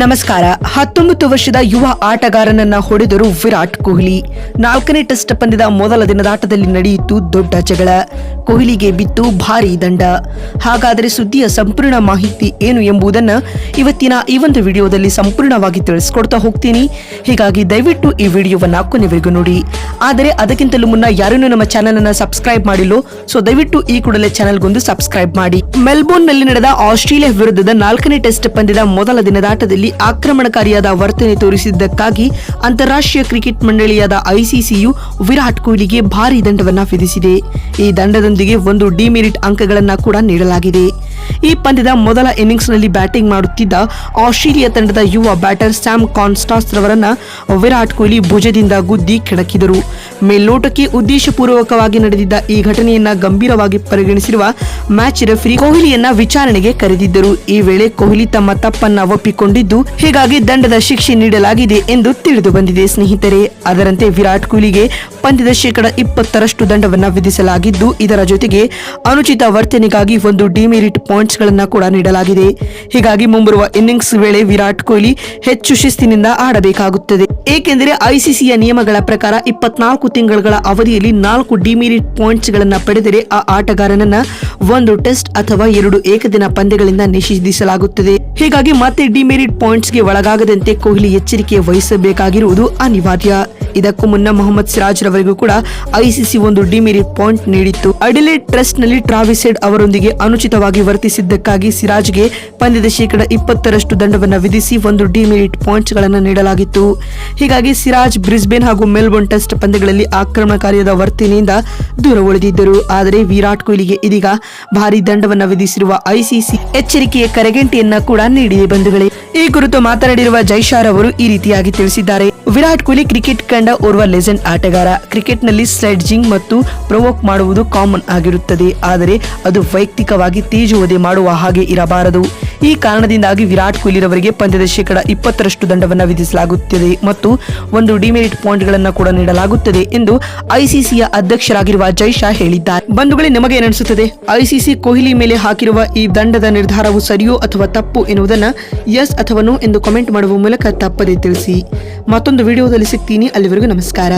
ನಮಸ್ಕಾರ. ಹತ್ತೊಂಬತ್ತು ವರ್ಷದ ಯುವ ಆಟಗಾರನನ್ನ ಹೊಡೆದರು ವಿರಾಟ್ ಕೊಹ್ಲಿ. ನಾಲ್ಕನೇ ಟೆಸ್ಟ್ ಪಂದ್ಯದ ಮೊದಲ ದಿನದಾಟದಲ್ಲಿ ನಡೆಯಿತು ದೊಡ್ಡ ಜಗಳ. ಕೊಹ್ಲಿಗೆ ಬಿತ್ತು ಭಾರೀ ದಂಡ. ಹಾಗಾದರೆ ಸುದ್ದಿಯ ಸಂಪೂರ್ಣ ಮಾಹಿತಿ ಏನು ಎಂಬುದನ್ನ ಇವತ್ತಿನ ಈ ಒಂದು ವಿಡಿಯೋದಲ್ಲಿ ಸಂಪೂರ್ಣವಾಗಿ ತಿಳಿಸ್ಕೊಡ್ತಾ ಹೋಗ್ತೀನಿ. ಹೀಗಾಗಿ ದಯವಿಟ್ಟು ಈ ವಿಡಿಯೋವನ್ನು ಕೊನೆವರೆಗೂ ನೋಡಿ. ಆದರೆ ಅದಕ್ಕಿಂತಲೂ ಮುನ್ನ ಯಾರನ್ನೂ ನಮ್ಮ ಚಾನೆಲ್ ಅನ್ನು ಸಬ್ಸ್ಕ್ರೈಬ್ ಮಾಡಿಲ್ಲೋ, ಸೊ ದಯವಿಟ್ಟು ಈ ಕೂಡಲೇ ಚಾನೆಲ್ಗೊಂದು ಸಬ್ಸ್ಕ್ರೈಬ್ ಮಾಡಿ. ಮೆಲ್ಬೋರ್ನ್ನಲ್ಲಿ ನಡೆದ ಆಸ್ಟ್ರೇಲಿಯಾ ವಿರುದ್ಧದ ನಾಲ್ಕನೇ ಟೆಸ್ಟ್ ಪಂದ್ಯದ ಮೊದಲ ದಿನದಾಟದಲ್ಲಿ ಆಕ್ರಮಣಕಾರಿಯಾದ ವರ್ತನೆ ತೋರಿಸಿದ್ದಕ್ಕಾಗಿ ಅಂತಾರಾಷ್ಟ್ರೀಯ ಕ್ರಿಕೆಟ್ ಮಂಡಳಿಯಾದ ಐಸಿಸಿಯು ವಿರಾಟ್ ಕೊಹ್ಲಿಗೆ ಭಾರೀ ದಂಡವನ್ನು ವಿಧಿಸಿದೆ. ಈ ದಂಡದೊಂದಿಗೆ ಒಂದು ಡಿಮೆರಿಟ್ ಅಂಕಗಳನ್ನ ಕೂಡ ನೀಡಲಾಗಿದೆ. ಈ ಪಂದ್ಯದ ಮೊದಲ ಇನ್ನಿಂಗ್ಸ್ನಲ್ಲಿ ಬ್ಯಾಟಿಂಗ್ ಮಾಡುತ್ತಿದ್ದ ಆಸ್ಟ್ರೇಲಿಯಾ ತಂಡದ ಯುವ ಬ್ಯಾಟರ್ ಸ್ಯಾಮ್ ಕಾನ್ಸ್ಟಾಸ್ ರವರನ್ನ ವಿರಾಟ್ ಕೊಹ್ಲಿ ಭುಜದಿಂದ ಗುದ್ದಿ ಕೆಣಕಿದರು. ಮೇಲ್ನೋಟಕ್ಕೆ ಉದ್ದೇಶಪೂರ್ವಕವಾಗಿ ನಡೆದಿದ್ದ ಈ ಘಟನೆಯನ್ನ ಗಂಭೀರವಾಗಿ ಪರಿಗಣಿಸಿರುವ ಮ್ಯಾಚ್ ರೆಫರಿ ಕೊಹ್ಲಿಯನ್ನ ವಿಚಾರಣೆಗೆ ಕರೆದಿದ್ದರು. ಈ ವೇಳೆ ಕೊಹ್ಲಿ ತಮ್ಮ ತಪ್ಪನ್ನ ಒಪ್ಪಿಕೊಂಡಿದ್ದು, ಹೀಗಾಗಿ ದಂಡದ ಶಿಕ್ಷೆ ನೀಡಲಾಗಿದೆ ಎಂದು ತಿಳಿದು ಬಂದಿದೆ ಸ್ನೇಹಿತರೆ. ಅದರಂತೆ ವಿರಾಟ್ ಕೊಹ್ಲಿಗೆ ಪಂದ್ಯದ ಶೇಕಡ ಇಪ್ಪತ್ತರಷ್ಟು ದಂಡವನ್ನು ವಿಧಿಸಲಾಗಿದ್ದು, ಇದರ ಜೊತೆಗೆ ಅನುಚಿತ ವರ್ತನೆಗಾಗಿ ಒಂದು ಡಿಮೆರಿಟ್ ಪಾಯಿಂಟ್ಸ್ ಗಳನ್ನ ಕೂಡ ನೀಡಲಾಗಿದೆ. ಹೀಗಾಗಿ ಮುಂಬರುವ ಇನ್ನಿಂಗ್ಸ್ ವೇಳೆ ವಿರಾಟ್ ಕೊಹ್ಲಿ ಹೆಚ್ಚು ಶಿಸ್ತಿನಿಂದ ಆಡಬೇಕಾಗುತ್ತದೆ. ಏಕೆಂದರೆ ಐಸಿಸಿಯ ನಿಯಮಗಳ ಪ್ರಕಾರ ಇಪ್ಪತ್ನಾಲ್ಕು ತಿಂಗಳ ಅವಧಿಯಲ್ಲಿ ನಾಲ್ಕು ಡಿಮೆರಿಟ್ ಪಾಯಿಂಟ್ಸ್ ಗಳನ್ನ ಪಡೆದರೆ ಆ ಆಟಗಾರನನ್ನ ಒಂದು ಟೆಸ್ಟ್ ಅಥವಾ ಎರಡು ಏಕದಿನ ಪಂದ್ಯಗಳಿಂದ ನಿಷೇಧಿಸಲಾಗುತ್ತದೆ. ಹೀಗಾಗಿ ಮತ್ತೆ ಡಿಮೆರಿಟ್ ಪಾಯಿಂಟ್ಸ್ಗೆ ಒಳಗಾಗದಂತೆ ಕೊಹ್ಲಿ ಎಚ್ಚರಿಕೆ ವಹಿಸಬೇಕಾಗಿರುವುದು ಅನಿವಾರ್ಯ. ಇದಕ್ಕೂ ಮುನ್ನ ಮೊಹಮ್ಮದ್ ಸಿರಾಜ್ ರವರಿಗೂ ಕೂಡ ಐಸಿಸಿ ಒಂದು ಡಿಮಿರಿಟ್ ಪಾಯಿಂಟ್ ನೀಡಿತ್ತು. ಅಡಿಲೇಡ್ ಟ್ರಸ್ಟ್ನಲ್ಲಿ ಟ್ರಾವಿಸೆಡ್ ಅವರೊಂದಿಗೆ ಅನುಚಿತವಾಗಿ ವರ್ತಿಸಿದ್ದಕ್ಕಾಗಿ ಸಿರಾಜ್ಗೆ ಪಂದ್ಯದ ಶೇಕಡ ಇಪ್ಪತ್ತರಷ್ಟು ದಂಡವನ್ನು ವಿಧಿಸಿ ಒಂದು ಡಿಮಿರಿಟ್ ಪಾಯಿಂಟ್ಗಳನ್ನು ನೀಡಲಾಗಿತ್ತು. ಹೀಗಾಗಿ ಸಿರಾಜ್ ಬ್ರಿಸ್ಬೇನ್ ಹಾಗೂ ಮೆಲ್ಬೋರ್ನ್ ಟೆಸ್ಟ್ ಪಂದ್ಯಗಳಲ್ಲಿ ಆಕ್ರಮಣಕಾರಿಯಾದ ವರ್ತನೆಯಿಂದ ದೂರ ಉಳಿದಿದ್ದರು. ಆದರೆ ವಿರಾಟ್ ಕೊಹ್ಲಿಗೆ ಇದೀಗ ಭಾರಿ ದಂಡವನ್ನು ವಿಧಿಸಿರುವ ಐಸಿಸಿ ಎಚ್ಚರಿಕೆಯ ಕರೆಗಂಟೆಯನ್ನ ಕೂಡ ನೀಡಿದೆ ಬಂಧುಗಳೇ. ಈ ಕುರಿತು ಮಾತನಾಡಿರುವ ಜೈಶಾರ್ ಅವರು ಈ ರೀತಿಯಾಗಿ ತಿಳಿಸಿದ್ದಾರೆ. ವಿರಾಟ್ ಕೊಹ್ಲಿ ಕ್ರಿಕೆಟ್ ಕಂಡ ಓರ್ವ ಲೆಜೆಂಡ್ ಆಟಗಾರ. ಕ್ರಿಕೆಟ್ನಲ್ಲಿ ಸ್ಲೆಡ್ಜಿಂಗ್ ಮತ್ತು ಪ್ರೊವೋಕ್ ಮಾಡುವುದು ಕಾಮನ್ ಆಗಿರುತ್ತದೆ. ಆದರೆ ಅದು ವೈಯಕ್ತಿಕವಾಗಿ ತೇಜುವದೆ ಮಾಡುವ ಹಾಗೆ ಇರಬಾರದು. ಈ ಕಾರಣದಿಂದಾಗಿ ವಿರಾಟ್ ಕೊಹ್ಲಿ ರವರಿಗೆ ಪಂದ್ಯದ ಶೇಕಡ ಇಪ್ಪತ್ತರಷ್ಟು ದಂಡವನ್ನು ವಿಧಿಸಲಾಗುತ್ತದೆ ಮತ್ತು ಒಂದು ಡಿಮೆರಿಟ್ ಪಾಯಿಂಟ್ಗಳನ್ನು ಕೂಡ ನೀಡಲಾಗುತ್ತದೆ ಎಂದು ಐಸಿಸಿಯ ಅಧ್ಯಕ್ಷರಾಗಿರುವ ಜೈ ಶಾ ಹೇಳಿದ್ದಾರೆ. ಬಂಧುಗಳೇ, ನಿಮಗೆ ಏನಿಸುತ್ತದೆ? ಐಸಿಸಿ ಕೊಹ್ಲಿ ಮೇಲೆ ಹಾಕಿರುವ ಈ ದಂಡದ ನಿರ್ಧಾರವು ಸರಿಯೋ ಅಥವಾ ತಪ್ಪು ಎನ್ನುವುದನ್ನು ಎಸ್ ಅಥವಾ ಎಂದು ಕಾಮೆಂಟ್ ಮಾಡುವ ಮೂಲಕ ತಪ್ಪದೇ ತಿಳಿಸಿ. ಮತ್ತೊಂದು ವಿಡಿಯೋದಲ್ಲಿ ಸಿಗ್ತೀನಿ. ಅಲ್ಲಿವರೆಗೂ ನಮಸ್ಕಾರ.